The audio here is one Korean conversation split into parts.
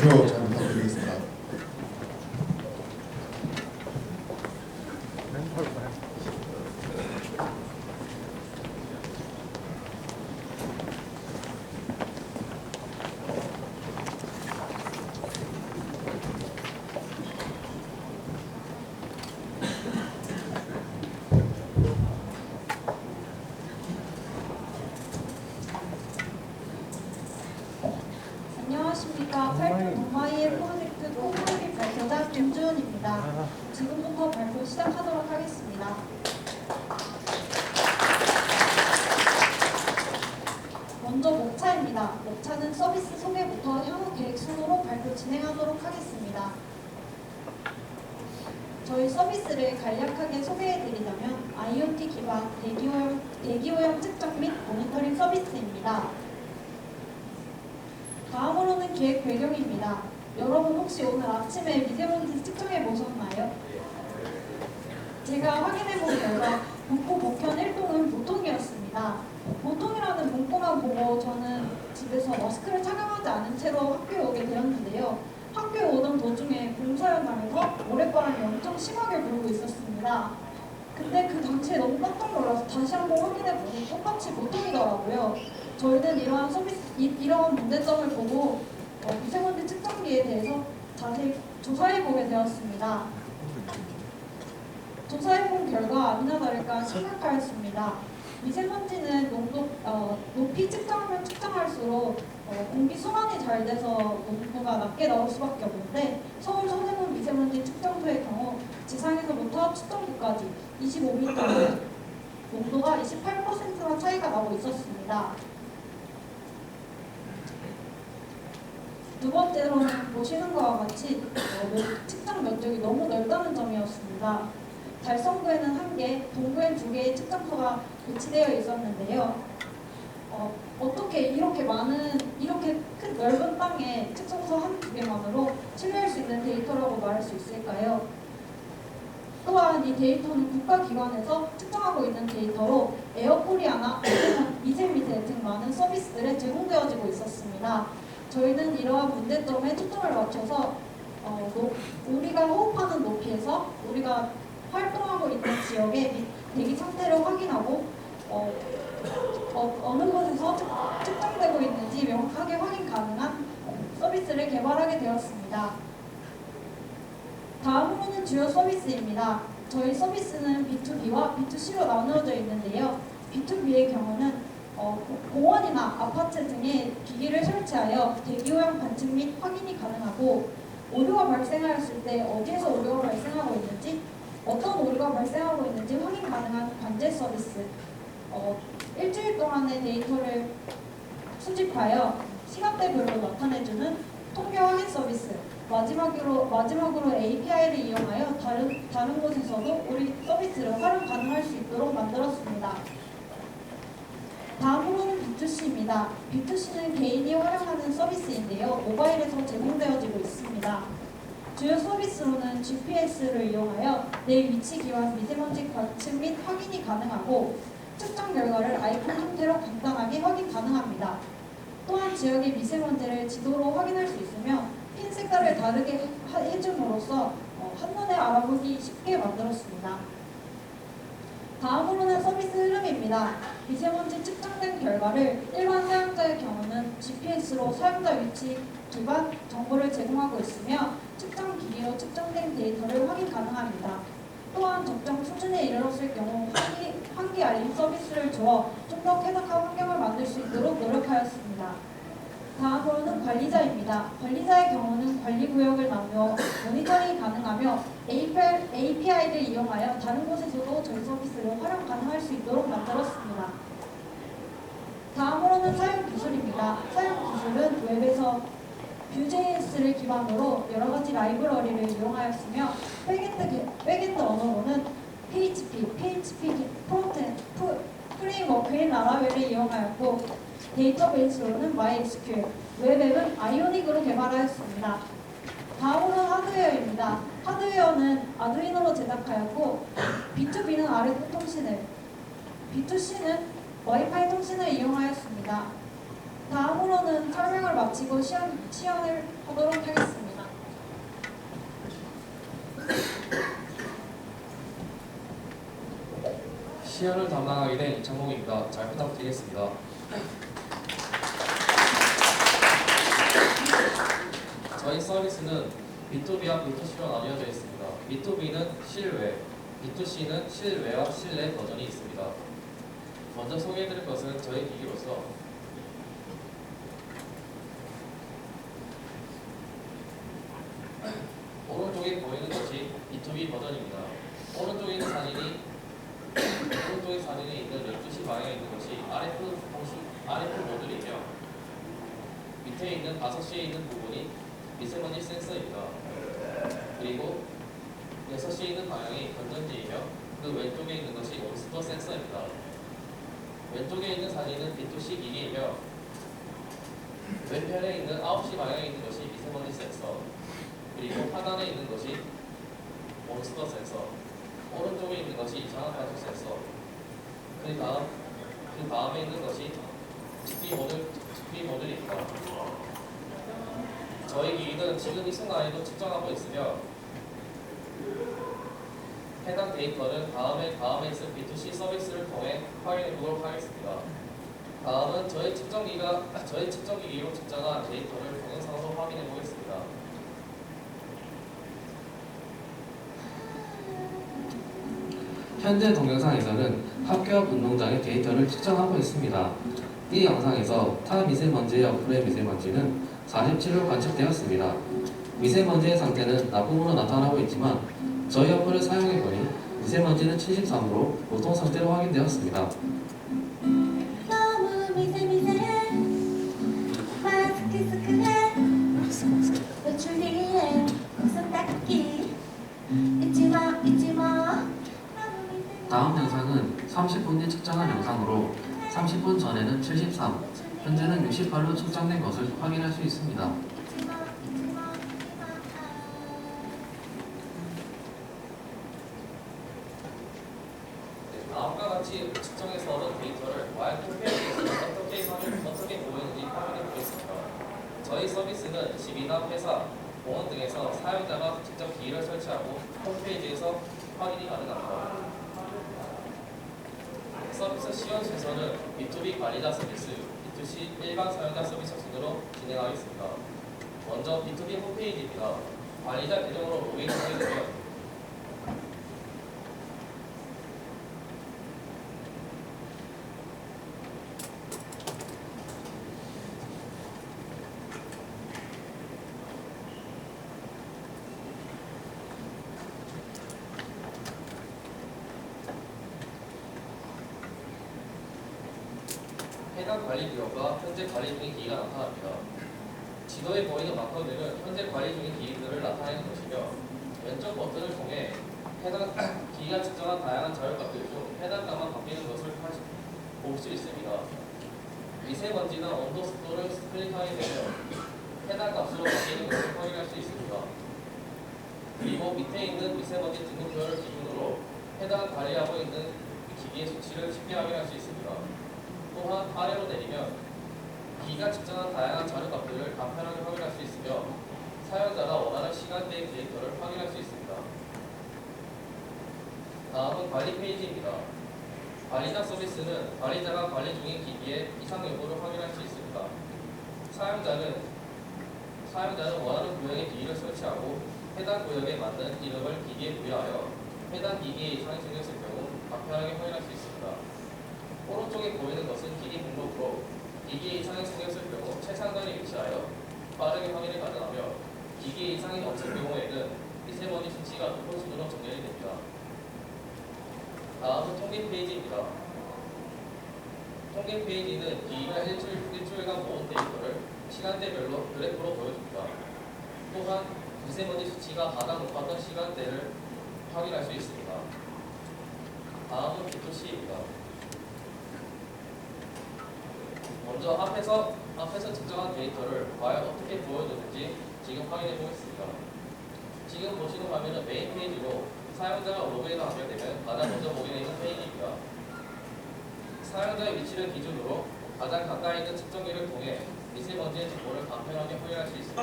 발표 잘 부탁드리겠습니다. 안녕하십니까. 팔도 동마이의 프로젝트 코프로기 발표자 김주은입니다. 지금부터 발표 시작하도록 하겠습니다. 먼저 목차입니다. 목차는 서비스 소개부터 향후 계획 순으로 발표 진행하도록 하겠습니다. 저희 서비스를 간략하게 소개해드리자면 IoT 기반 대기오염, 대기오염 측정 및 모니터링 서비스입니다. 다음으로는 기획 배경입니다. 여러분 혹시 오늘 아침에 미세먼지 측정해 보셨나요? 제가 확인해 본 결과 문구 복현 1동은 보통이었습니다. 보통이라는 문구만 보고 저는 집에서 마스크를 착용하지 않은 채로 학교에 오게 되었는데요. 학교에 오던 도중에 공사 현장에서 모래바람이 엄청 심하게 불고 있었습니다. 근데 그 당시에 너무 깜짝 놀라서 다시 한번 확인해 보니 똑같이 보통이더라고요. 저희는 이러한 서비스, 이, 이러한 문제점을 보고 어, 미세먼지 측정기에 대해서 자세히 조사해 보게 되었습니다. 조사해 본 결과 아니나 다를까 심각하였습니다. 미세먼지는 농도, 어, 높이 측정하면 측정할수록 어, 공기 순환이 잘 돼서 농도가 낮게 나올 수밖에 없는데 서울 서대문 미세먼지 측정소의 경우 지상에서부터 측정기까지 25m 농도가 28%나 차이가 나고 있었습니다. 두 번째로는 보시는 것과 같이 어, 면- 측정 면적이 너무 넓다는 점이었습니다. 달성구에는 한 개, 동구엔 두 개의 측정소가 배치되어 있었는데요. 어, 어떻게 이렇게 많은 이렇게 큰 넓은 땅에 측정소 한두 개만으로 신뢰할 수 있는 데이터라고 말할 수 있을까요? 또한 이 데이터는 국가기관에서 측정하고 있는 데이터로 에어코리아나 미세미세 등 많은 서비스들에 제공되어지고 있었습니다. 저희는 이러한 문제점에 초점을 맞춰서 어, 노- 우리가 호흡하는 높이에서 우리가 활동하고 있는 지역의 미- 대기 상태를 확인하고 어, 어, 느 곳에서 측- 측정되고 있는지 명확하게 확인 가능한 서비스를 개발하게 되었습니다. 다음으로는 주요 서비스입니다. 저희 서비스는 B2B와 B2C로 나누어져 있는데요. B2B의 경우는 어, 공원이나 아파트 등에 기기를 설치하여 대기오염 관측 및 확인이 가능하고 오류가 발생하였을 때 어디에서 오류가 발생하고 있는지 어떤 오류가 발생하고 있는지 확인 가능한 관제 서비스 어, 일주일 동안의 데이터를 수집하여 시간대별로 나타내주는 통계 확인 서비스 마지막으로, 마지막으로 API를 이용하여 다른, 다른 곳에서도 우리 서비스를 활용 가능할 수 있도록 만들었습니다. 다음으로는 B2C입니다. B2C는 개인이 활용하는 서비스인데요. 모바일에서 제공되어지고 있습니다. 주요 서비스로는 GPS를 이용하여 내 위치 기반 미세먼지 관측 및 확인이 가능하고 측정 결과를 아이폰 형태로 간단하게 확인 가능합니다. 또한 지역의 미세먼지를 지도로 확인할 수 있으며 핀 색깔을 다르게 하- 해줌으로써 어, 한눈에 알아보기 쉽게 만들었습니다. 다음으로는 서비스 흐름입니다. 미세먼지 측정된 결과를 일반 사용자의 경우는 GPS로 사용자 위치 기반 정보를 제공하고 있으며 측정 기기로 측정된 데이터를 확인 가능합니다. 또한 적정 수준에 이르렀을 경우 환기, 환기 알림 서비스를 주어 좀 더 쾌적한 환경을 만들 수 있도록 노력하였습니다. 다음으로는 관리자입니다. 관리자의 경우는 관리 구역을 나누어 모니터링이 가능하며 API, API를 이용하여 다른 곳에서도 저희 서비스를 활용 가능할 수 있도록 만들었습니다. 다음으로는 사용 기술입니다. 사용 기술은 웹에서 Vue.js를 기반으로 여러 가지 라이브러리를 이용하였으며 백엔드, 개- 백엔드 언어로는 PHP, PHP 프론트, 프로- 프레임워크인 라라벨을 이용하였고 데이터베이스로는 MySQL, 웹앱은 아이오닉으로 개발하였습니다. 다음으로는 하드웨어입니다. 하드웨어는 아두이노로 제작하였고 B2B는 RF 통신을, B2C는 와이파이 통신을 이용하였습니다. 다음으로는 설명을 마치고 시연, 시연을 하도록 하겠습니다. 시연을 담당하게 된 이창목입니다. 잘 부탁드리겠습니다. 저희 서비스는 B2B와 B2C로 나뉘어져 있습니다. B2B는 실외, B2C는 실외와 실내 버전이 있습니다. 먼저 소개해드릴 것은 저희 기기로서 오른쪽에 보이는 것이 B2B 버전입니다. 오른쪽에 있는 사진이 오른쪽에 사진에 있는 12시 방향에 있는 것이 RF 보수, RF 모듈이며 밑에 있는 5시에 있는 부분이 미세먼지 센서입니다. 그리고 6시에 있는 방향이 건전지이며 그 왼쪽에 있는 것이 온스터 센서입니다. 왼쪽에 있는 사진은 B2C 기기이며 왼편에 있는 9시 방향에 있는 것이 미세먼지 센서. 그리고 하단에 있는 것이 온스터 센서 오른쪽에 있는 것이 이산화탄소 센서 그 다음 그 다음에 있는 것이 직비 모듈 직비 모듈입니다. 저희 기기는 지금 이 순간에도 측정하고 있으며 해당 데이터는 다음에 다음에 있을 B2C 서비스를 통해 확인해 보도록 하겠습니다. 다음은 저희 측정기가 저희 측정기기로 측정한 데이터를 동영상으로 확인해 보겠습니다. 현재 동영상에서는 앞 운동장의 데이터를 측정하고 있습니다. 이 영상에서 타 미세먼지의 어플의 미세먼지는 47로 관측되었습니다. 미세먼지의 상태는 나쁨으로 나타나고 있지만 저희 어플을 사용해보니 미세먼지는 73으로 보통 상태로 확인되었습니다. 측정한 영상으로 30분 전에는 73, 현재는 68로 측정된 것을 확인할 수 있습니다. 네, 다음과 같이 측정해서 얻은 데이터를 와이드 페이지에서 어떻게 어떻게 보이는지 확인해 보겠습니다. 저희 서비스는 집이나 회사, 공원 등에서 사용자가 직접 기기를 설치하고 홈페이지에서 확인이 가능합니다. 서비스 시연 순서는 B2B 관리자 서비스, B2C 일반 사용자 서비스 순으로 진행하겠습니다. 먼저 B2B 홈페이지입니다. 관리자 계정으로 로그인하게 되면 해당 관리 기록과 현재 관리 중인 기기가 나타납니다. 지도에 보이는 마커들은 현재 관리 중인 기기들을 나타내는 것이며 왼쪽 버튼을 통해 해당 기기가 측정한 다양한 자료값들 중 해당 값만 바뀌는 것을 볼 수 있습니다. 미세먼지나 온도 습도를 클릭하게 되면 해당 값으로 바뀌는 것을 확인할 수 있습니다. 그리고 밑에 있는 미세먼지 등급표를 기준으로 해당 관리하고 있는 기기의 수치를 쉽게 확인할 수 있습니다. 또한 아래로 내리면 기가 측정한 다양한 자료 값들을 간편하게 확인할 수 있으며 사용자가 원하는 시간대의 데이터를 확인할 수 있습니다. 다음은 관리 페이지입니다. 관리자 서비스는 관리자가 관리 중인 기기의 이상 여부를 확인할 수 있습니다. 사용자는 사용자는 원하는 구역의 기기를 설치하고 해당 구역에 맞는 이름을 기기에 부여하여 해당 기기에 이상이 생겼을 경우 간편하게 확인할 수 있습니다. 오른쪽에 보이는 2개 이상이 생겼을 경우 최상단에 위치하여 빠르게 확인이 가능하며 2개 이상이 없을 경우에는 미세먼지 수치가 높을수록 정렬이 됩니다. 다음은 통계 페이지입니다. 통계 페이지는 기간 일주일, 일주일간 모은 데이터를 시간대별로 그래프로 보여줍니다. 또한 미세먼지 수치가 가장 높았던 시간대를 확인할 수 있습니다. 다음은 기토시입니다. 먼저 앞에서 앞에서 측정한 데이터를 과연 어떻게 보여줬는지 지금 확인해 보겠습니다. 지금 보시는 화면은 메인 페이지로 사용자가 로그인을 하게 되면 가장 먼저 보게 되는 페이지입니다. 사용자의 위치를 기준으로 가장 가까이 있는 측정기를 통해 미세먼지의 정보를 간편하게 확인할 수 있으며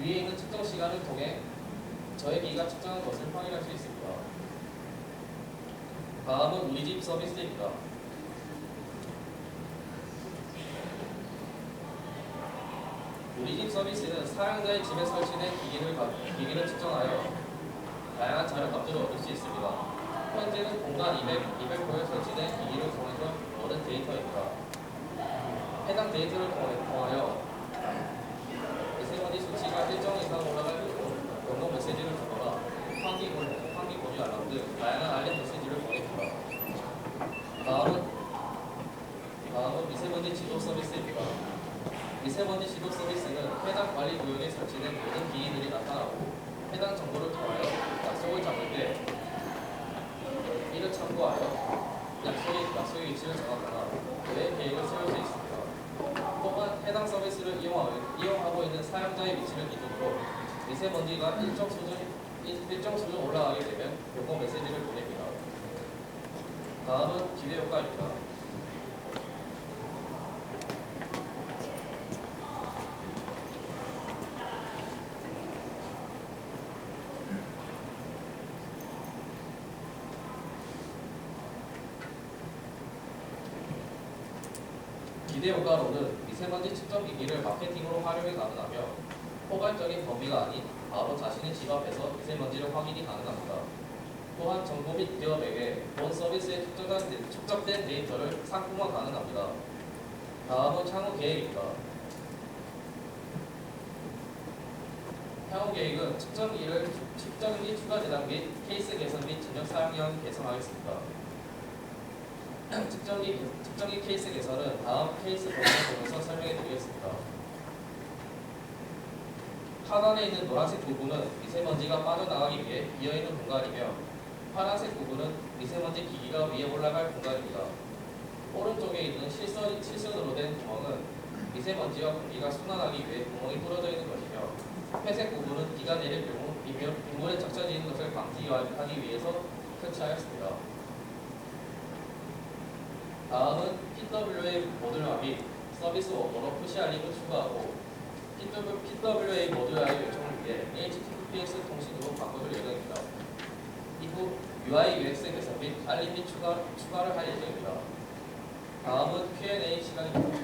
위에 있는 측정 시간을 통해 저희기가 측정한 것을 확인할 수 있습니다. 다음은 우리 집 서비스입니다. 우리 집 서비스는 사용자의 집에 설치된 기기를, 가- 기기를 측정하여 다양한 자료 값들을 얻을 수 있습니다. 현재는 공간 200, 200호에 설치된 기기를 통해서 얻은 데이터입니다. 해당 데이터를 통하여 미세먼지 수치가 일정 이상 올라갈 경고 메시지를 주거나 환기 고- 환기 고지 알람 등 다양한 알림 메시지를 보냅니다. 다음은 다음은 미세먼지 지도 서비스입니다. 미세먼지 지도 서비스는 해당 관리 구역에 설치된 모든 기기들이 나타나고 해당 정보를 통하여 약속을 잡을 때 이를 참고하여 약속의 약속의 위치를 정하거나 내 계획을 세울 수 있습니다. 또한 해당 서비스를 이용하고, 있는 사용자의 위치를 기준으로 미세먼지가 일정 수준 일- 일정 수준 올라가게 되면 경고 메시지를 보냅니다. 다음은 기대 효과입니다. 기대 효과로는 미세먼지 측정 기기를 마케팅으로 활용이 가능하며 포괄적인 범위가 아닌 바로 자신의 집 앞에서 미세먼지를 확인이 가능합니다. 또한 정부 및 기업에게 본 서비스에 축적된, 데- 축적된 데이터를 상품화 가능합니다. 다음은 향후 계획입니다. 향후 계획은 측정기를 추- 측정기 추가 제작 및 케이스 개선 및 전력 사용량 개선하겠습니다. 측정기, 측정기 케이스 개선은 다음 케이스 범위를 보면서 설명해 드리겠습니다. 하단에 있는 노란색 부분은 미세먼지가 빠져나가기 위해 비어있는 공간이며 파란색 부분은 미세먼지 기기가 위에 올라갈 공간입니다. 오른쪽에 있는 실선, 실선으로 된 구멍은 미세먼지와 공기가 순환하기 위해 구멍이 뚫어져 있는 것이며 회색 부분은 비가 내릴 경우 빗물에 적셔지는 것을 방지하기 위해서 설치하였습니다. 다음은 PWA 모듈화 및 서비스 워커로 푸시 알림을 추가하고 PWA 모듈화의 요청을 위해 HTTPS 통신으로 바꿔줄 예정입니다. 이후 UI UX 개선 및 알림 및 추가, 추가를 할 예정입니다. 다음은 Q&A 시간입니다.